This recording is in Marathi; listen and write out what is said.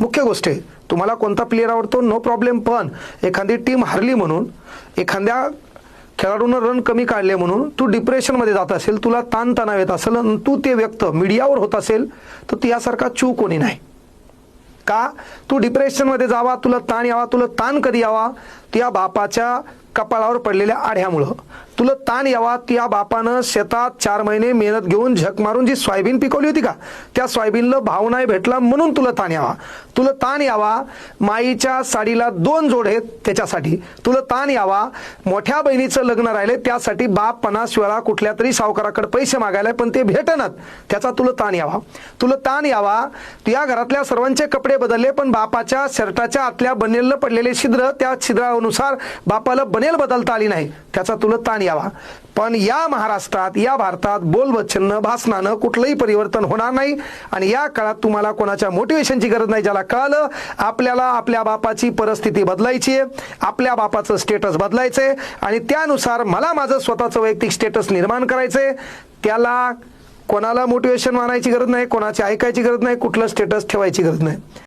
मुख्य गोष्ट. आहे तुम्हाला कोणता प्लेअर आवडतो? नो प्रॉब्लेम पण एखादी टीम हरली म्हणून एखाद्या खेळाडूनं रन कमी काढले म्हणून तू डिप्रेशनमध्ये जात असेल तुला ताणतणाव येत असेल आणि तू ते व्यक्त मीडियावर होत असेल तर तू यासारखा चू कोणी नाही. का? तू डिप्रेशनमध्ये जावा तुला ताण यावा तुला ताण कधी यावा? त्या बापाच्या कपाळावर पडलेल्या आढ्यामुळं. तुला ताण यावा त्या बापानं शेतात चार महिने मेहनत घेऊन झक मारून जी सोयाबीन पिकवली होती का? त्या सोयाबीनला भाव नाही भेटला म्हणून तुला ताण यावा. तुला ताण यावा माईच्या साडीला दोन जोड आहेत त्याच्यासाठी. तुला ताण यावा मोठ्या बहिणीचं लग्न राहिले त्यासाठी बाप पन्नास वेळा कुठल्या तरी सावकाराकडे पैसे मागायला पण ते भेटनात. त्याचा तुला ताण यावा. तुला ताण यावा. या घरातल्या सर्वांचे कपडे बदलले पण बापाच्या शर्टाच्या आतल्या बनेलनं पडलेले छिद्र त्या छिद्रानुसार बापाला बनेल बदलता आली नाही. त्याचा तुला ताण यावा. पण या महाराष्ट्रात या भारतात बोलवचननं भाषणानं कुठलंही परिवर्तन होणार नाही. आणि या काळात तुम्हाला कोणाच्या मोटिवेशनची गरज नाही ज्याला कळलं आपल्याला आपल्या बापाची परिस्थिती बदलायची आहे. आपल्या बापाचं स्टेटस बदलायचंय. आणि त्यानुसार मला माझं स्वतःचं वैयक्तिक स्टेटस निर्माण करायचंय. त्याला कोणाला मोटिवेशन मानायची गरज नाही कोणाची ऐकायची गरज नाही कुठलं स्टेटस ठेवायची गरज नाही.